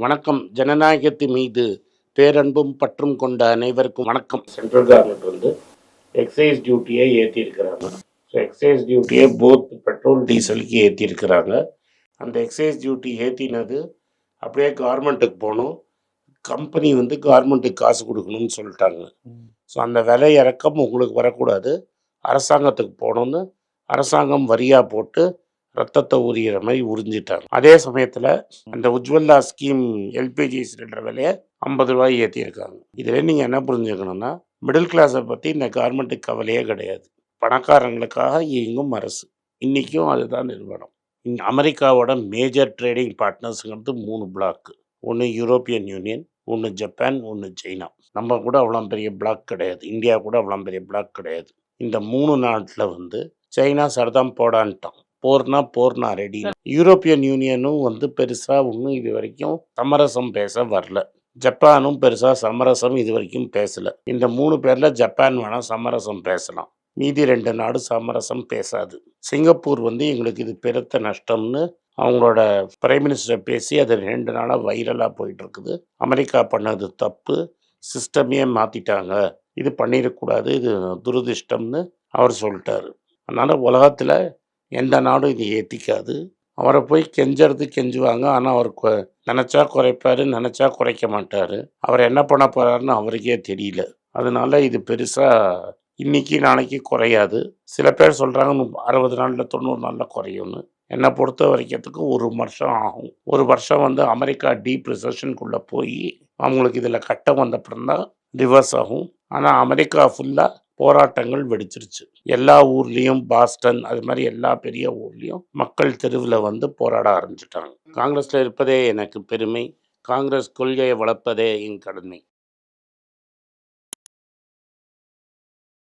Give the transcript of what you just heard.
வணக்கம். ஜனநாயகத்தின் மீது பேரன்பும் பற்றும் கொண்ட அனைவருக்கும் வணக்கம். சென்ட்ரல் கவர்மெண்ட் வந்து எக்ஸைஸ் டியூட்டியை ஏற்றிருக்கிறாங்க ஸோ எக்ஸைஸ் டியூட்டியை போத் பெட்ரோல் டீசலுக்கு ஏற்றிருக்கிறாங்க அந்த எக்ஸைஸ் டியூட்டி ஏற்றினது அப்படியே கவர்மெண்ட்டுக்கு போகணும். கம்பெனி வந்து கவர்மெண்ட்டுக்கு காசு கொடுக்கணும்னு சொல்லிட்டாங்க. ஸோ அந்த விலை இறக்கம் உங்களுக்கு வரக்கூடாது. அரசாங்கத்துக்கு போகணும்னு அரசாங்கம் வரியாக போட்டு ரத்தத்தை உரியிற மாதிரி உறிஞ்சிட்டாங்க. அதே சமயத்தில் அந்த உஜ்வல்லா ஸ்கீம் எல்பிஜி சிலிண்டர் விலையை ஐம்பது ரூபாய் ஏற்றியிருக்காங்க இதில் நீங்கள் என்ன புரிஞ்சுக்கணும்னா மிடில் கிளாஸை பற்றி இந்த கவர்மெண்ட்டுக்கு கவலையே கிடையாது. பணக்காரங்களுக்காக இயங்கும் அரசு. இன்றைக்கும் அதுதான் நிறுவனம். இங்க அமெரிக்காவோட மேஜர் ட்ரேடிங் பார்ட்னர்ஸுங்கிறது மூணு பிளாக்கு ஒன்று யூரோப்பியன் யூனியன் ஒன்று ஜப்பான் ஒன்று சைனா நம்ம கூட அவ்வளோ பெரிய பிளாக் கிடையாது. இந்தியா கூட அவ்வளோ பெரிய பிளாக் கிடையாது. இந்த மூணு நாட்டில் வந்து சைனா சரதம் போடான்ட்டான். போர்னா போர்னா ரெடி யூரோப்பியன் யூனியனும் வந்து பெருசாக ஒன்றும் இது வரைக்கும் சமரசம் பேச வரல. ஜப்பானும் பெருசாக சமரசம் இது வரைக்கும் பேசல. இந்த மூணு பேரில் ஜப்பான் வேணால் சமரசம் பேசலாம். மீதி ரெண்டு நாடு சமரசம் பேசாது. சிங்கப்பூர் வந்து எங்களுக்கு இது பெருத்த நஷ்டம்னு அவங்களோட பிரைம் மினிஸ்டர் பேசி அது ரெண்டு நாளாக வைரலாக போயிட்டு இருக்குது. அமெரிக்கா பண்ணது தப்பு. சிஸ்டமே மாற்றிட்டாங்க இது பண்ணிடக்கூடாது. இது துரதிருஷ்டம்னு அவர் சொல்லிட்டாரு. அதனால் உலகத்தில் எந்த நாடும் இது ஏற்றிக்காது அவரை போய் கெஞ்சறது கெஞ்சுவாங்க. ஆனால் அவர் கொ- குறைப்பார் குறைப்பாரு குறைக்க மாட்டார். அவர் என்ன பண்ண போகிறாருன்னு அவருக்கே தெரியல. அதனால இது பெருசாக இன்னைக்கு நாளைக்கு குறையாது. சில பேர் சொல்கிறாங்க அறுபது நாளில் தொண்ணூறு நாளில் குறையும்னு. என்னை பொறுத்த வரைக்கிறதுக்கு ஒரு வருஷம் ஆகும். ஒரு வருஷம் வந்து அமெரிக்கா டீப் ரிசர்ஷனுக்குள்ளே போய் அவங்களுக்கு இதில் கட்டம் வந்தப்புறம் தான் ரிவர்ஸ் ஆகும். ஆனால் அமெரிக்கா ஃபுல்லாக போராட்டங்கள் வெடிச்சிருச்சு. எல்லா ஊர்லேயும் பாஸ்டன் அது மாதிரி எல்லா பெரிய ஊர்லேயும் மக்கள் தெருவில் வந்து போராட ஆரம்பிச்சிட்டாங்க. காங்கிரஸில் இருப்பதே எனக்கு பெருமை. காங்கிரஸ் கொள்கையை வளர்ப்பதே என் கடமை.